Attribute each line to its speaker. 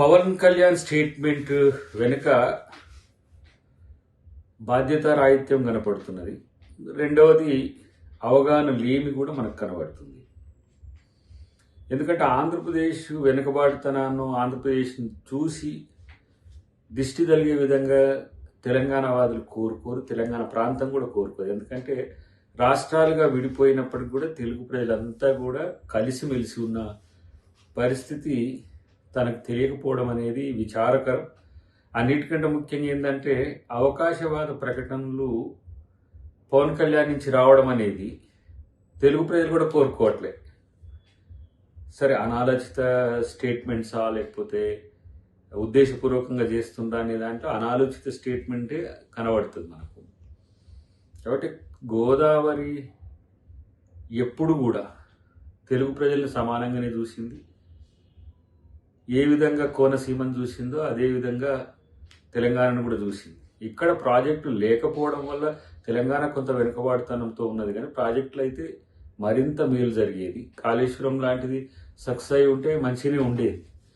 Speaker 1: Pawan Kalyan statement వెనుక బాధ్యత రాహిత్యం కనపడుతున్నది. రెండవది అవగాహన లేమి కూడా మనకు కనబడుతుంది. ఎందుకంటే ఆంధ్రప్రదేశ్ వెనుకబాటుతనాన్ని ఆంధ్రప్రదేశ్ని చూసి దిష్టి తలిగే విధంగా తెలంగాణ వాదులు కోరుకోరు తెలంగాణ ప్రాంతం కూడా కోరుకోరు. ఎందుకంటే రాష్ట్రాలుగా విడిపోయినప్పటికి కూడా తెలుగు ప్రజలంతా కూడా కలిసిమెలిసి ఉన్న పరిస్థితి తనకు తెలియకపోవడం అనేది విచారకరం. అన్నిటికంటే ముఖ్యంగా ఏంటంటే అవకాశవాద ప్రకటనలు పవన్ కళ్యాణ్ నుంచి రావడం అనేది తెలుగు ప్రజలు కూడా కోరుకోవట్లే. సరే అనాలోచిత స్టేట్మెంట్సా లేకపోతే ఉద్దేశపూర్వకంగా చేస్తుందా అనే దాంట్లో అనాలోచిత స్టేట్మెంటే కనబడుతుంది మనకు. కాబట్టి గోదావరి ఎప్పుడు కూడా తెలుగు ప్రజలను సమానంగానే చూసింది. ఏ విధంగా కోనసీమను చూసిందో అదే విధంగా తెలంగాణను కూడా చూసింది. ఇక్కడ ప్రాజెక్టులు లేకపోవడం వల్ల తెలంగాణ కొంత వెనుకబాటుతనంతో ఉన్నది. కానీ ప్రాజెక్టులు అయితే మరింత మేలు జరిగేది. కాళేశ్వరం లాంటిది సక్సెస్ అయి ఉంటే మంచిగానే ఉండేది.